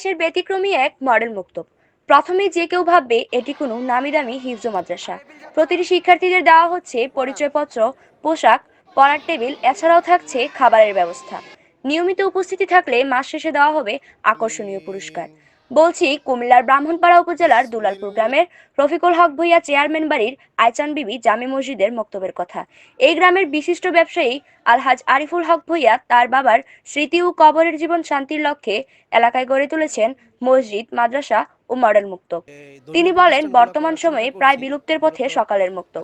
দেশের ব্যতিক্রমী এক মডেল মুক্ত। প্রথমে যে কেউ ভাববে এটি কোনো নামি দামি হিফজ মাদ্রাসা। প্রতিটি শিক্ষার্থীদের দেওয়া হচ্ছে পরিচয়পত্র, পোশাক, পড়ার টেবিল, এছাড়াও থাকছে খাবারের ব্যবস্থা। নিয়মিত উপস্থিতি থাকলে মাস শেষে দেওয়া হবে আকর্ষণীয় পুরস্কার। বলছি কুমিল্লার ব্রাহ্মণপাড়া উপজেলার দুলালপুর গ্রামের রফিকুল হক ভূঁইয়া চেয়ারম্যান বাড়ির আইচান বিবি জামে মসজিদের মক্তবের কথা। এই গ্রামের বিশিষ্ট ব্যবসায়ী আলহাজ আরিফুল হক ভূঁইয়া তার বাবার স্মৃতি ও কবরের জীবন শান্তির লক্ষ্যে এলাকায় গড়ে তুলেছেন মসজিদ, মাদ্রাসা ও মডেল মুক্ত। তিনি বলেন, বর্তমান সময়ে প্রায় বিলুপ্তের পথে সকালের মুক্ত।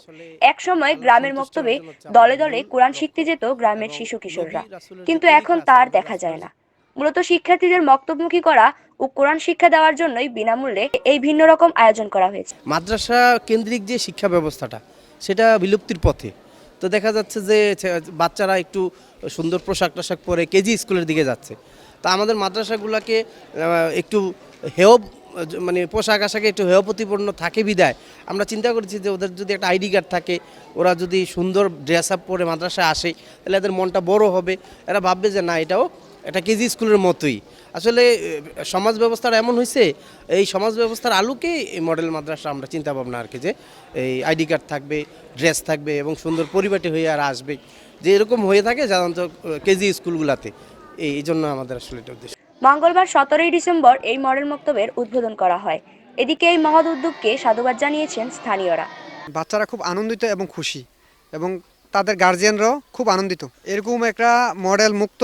এক সময় গ্রামের মক্তবে দলে দলে কোরআন শিখতে যেত গ্রামের শিশু কিশোররা। কিন্তু এখন তার দেখা যায় না। মূলত শিক্ষার্থীদের মক্তবমুখী করা ও কোরআন শিক্ষা দেওয়ার জন্যই বিনামূল্যে এই ভিন্ন রকম আয়োজন করা হয়েছে। মাদ্রাসা কেন্দ্রিক যে শিক্ষা ব্যবস্থাটা, সেটা বিলুপ্তির পথে। তো দেখা যাচ্ছে যে বাচ্চারা একটু সুন্দর পোশাক টোশাক পরে কেজি স্কুলের দিকে যাচ্ছে। তা আমাদের মাদ্রাসাগুলোকে একটু হেয় মানে পোশাক আশাকে একটু হেয় প্রতিপন্ন থাকে বিদায়। আমরা চিন্তা করেছি যে, ওদের যদি একটা আইডি কার্ড থাকে, ওরা যদি সুন্দর ড্রেস আপ পরে মাদ্রাসায় আসে, তাহলে এদের মনটা বড় হবে। এরা ভাববে যে, না, এটাও একটা কেজি স্কুলের মতোই। আসলে সমাজ ব্যবস্থাটা এমন হয়েছে এই সমাজ ব্যবস্থার আলোকে এই মডেল মাদ্রাসা আমরা চিন্তা ভাবনা আর কি যে এই আইডি কার্ড থাকবে ড্রেস থাকবে এবং সুন্দর পরিপাটি হয়ে আর আসবে। যে এরকম হয়ে থাকে সাধারণত কেজি স্কুলগুলোতে। এই এই জন্য আমাদের আসলে এটা উদ্দেশ্য। মঙ্গলবার সতেরোই ডিসেম্বর এই মডেল মক্তবের উদ্বোধন করা হয়। এদিকে এই মহৎ উদ্যোগকে সাধুবাদ জানিয়েছেন স্থানীয়রা। বাচ্চারা খুব আনন্দিত এবং খুশি এবং তাদের গার্জিয়ানরাও খুব আনন্দিত। এরকম একটা মডেল মুক্ত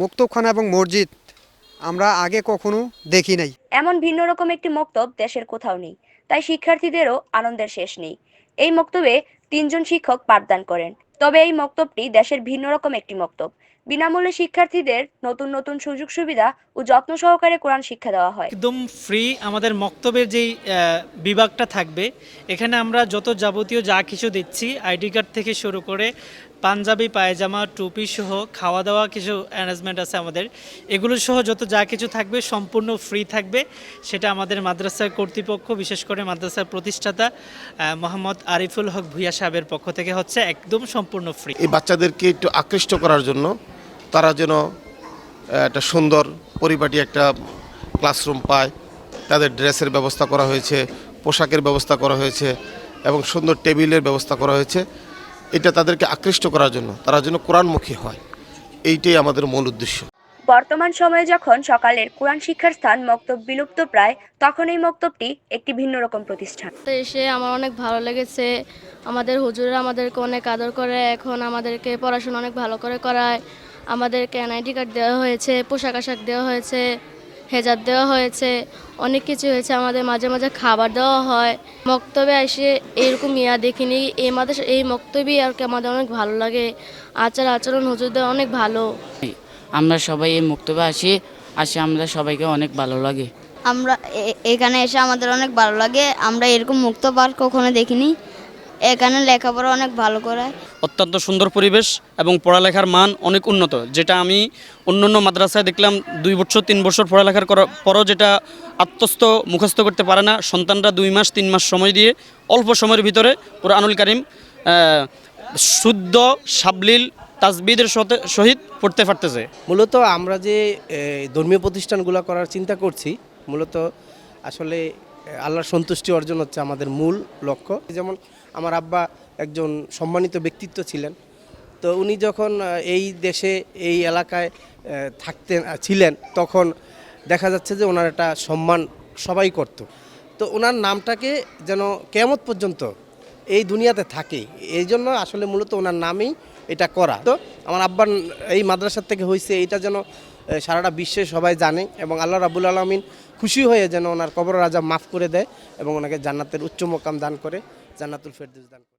মুক্তখানা এবং মসজিদ আমরা আগে কখনো দেখি নাই। এমন ভিন্ন রকম একটি মক্তব দেশের কোথাও নেই, তাই শিক্ষার্থীদেরও আনন্দের শেষ নেই। এই মক্তবে তিনজন শিক্ষক পাঠদান করেন। তবে এই মক্তবটি দেশের ভিন্ন রকম একটি মক্তব। বিনামূল্যে শিক্ষার্থীদের নতুন নতুন সুযোগ সুবিধা ও যত্ন সহকারে কোরআন শিক্ষা দেওয়া হয়। একদম ফ্রি আমাদের মক্তবের যেই বিভাগটা থাকবে, এখানে আমরা যত যাবতীয় যা কিছু দিচ্ছি, আইডি কার্ড থেকে শুরু করে পাঞ্জাবি, পায়জামা, টুপি সহ খাওয়া দাওয়া কিছু অ্যারেঞ্জমেন্ট আছে আমাদের। এগুলো সহ যত যা কিছু থাকবে সম্পূর্ণ ফ্রি থাকবে। সেটা আমাদের মাদ্রাসার কর্তৃপক্ষ, বিশেষ করে মাদ্রাসার প্রতিষ্ঠাতা মোহাম্মদ আরিফুল হক ভুইয়া সাহেবের পক্ষ থেকে হচ্ছে। একদম সম্পূর্ণ ফ্রি এই বাচ্চাদেরকে একটু আকৃষ্ট করার জন্য তারা যেন একটা সুন্দর পরিপাটি একটা ক্লাসরুম পায়। তাদের ড্রেসের ব্যবস্থা করা হয়েছে, পোশাকের ব্যবস্থা করা হয়েছে এবং সুন্দর টেবিলের ব্যবস্থা করা হয়েছে। এটা তাদেরকে আকৃষ্ট করার জন্য, তারা যেন কোরআনমুখী হয়। এইটাই আমাদের মূল উদ্দেশ্য। বর্তমান সময়ে যখন সকালের কোরআন শিক্ষার স্থান মক্তব বিলুপ্ত প্রায়, তখন এই মক্তবটি একটি ভিন্ন রকম প্রতিষ্ঠান। এসে আমার অনেক ভালো লেগেছে। আমাদের হুজুররা আমাদেরকে অনেক আদর করে, এখন আমাদেরকে পড়াশোনা অনেক ভালো করে করায়। আমাদেরকে এনআইডি কার্ড দেওয়া হয়েছে, পোশাক আশাক দেওয়া হয়েছে, হেজাব দেওয়া হয়েছে, অনেক কিছু হয়েছে। আমাদের মাঝে মাঝে খাবার দেওয়া হয়। মক্তবে এসে এরকম ইয়া দেখিনি। এই মাদের এই মক্তবই আর কি আমাদের অনেক ভালো লাগে। আচার আচরণ হুজুরদের অনেক ভালো। আমরা সবাই এই মুক্তবে আসি আসি আমরা সবাইকে অনেক ভালো লাগে। আমরা এ- এখানে এসে আমাদের অনেক ভালো লাগে আমরা এরকম মুক্ত পার্ক কখনো দেখিনি। এখানে লেখাপড়া অনেক ভালো করায় অত্যন্ত সুন্দর পরিবেশ এবং পড়ালেখার মান অনেক উন্নত যেটা আমি অন্য অন্য মাদ্রাসায় দেখলাম দুই বছর তিন বছর পড়ালেখার করার পরও যেটা আত্মস্থ মুখস্থ করতে পারে না। সন্তানরা দুই মাস তিন মাস সময় দিয়ে অল্প সময়ের ভিতরে কোরআনুল কারিম আহ, শুদ্ধ সাবলীল তাজবিদের সহিত পড়তে পারতেছে? মূলত আমরা যে ধর্মীয় প্রতিষ্ঠানগুলো করার চিন্তা করছি, মূলত আসলে আল্লাহর সন্তুষ্টি অর্জন হচ্ছে আমাদের মূল লক্ষ্য। যেমন আমার আব্বা একজন সম্মানিত ব্যক্তিত্ব ছিলেন। তো উনি যখন এই দেশে, এই এলাকায় থাকতেন ছিলেন, তখন দেখা যাচ্ছে যে ওনার একটা সম্মান সবাই করত। তো ওনার নামটাকে যেন কেমত পর্যন্ত এই দুনিয়াতে থাকে। এই জন্য আসলে মূলত ওনার নামেই এটা করা। তো আমার আব্বার এই মাদ্রাসার থেকে হয়েছে এটা যেন সারাটা বিশ্বে সবাই জানে এবং আল্লাহ রাবুল আলমিন খুশি হয়ে যেন ওনার কবর রাজা মাফ করে দেয় এবং ওনাকে জান্নাতের উচ্চ মোকাম দান করে, জান্নাতুল ফেরদুস দান করে।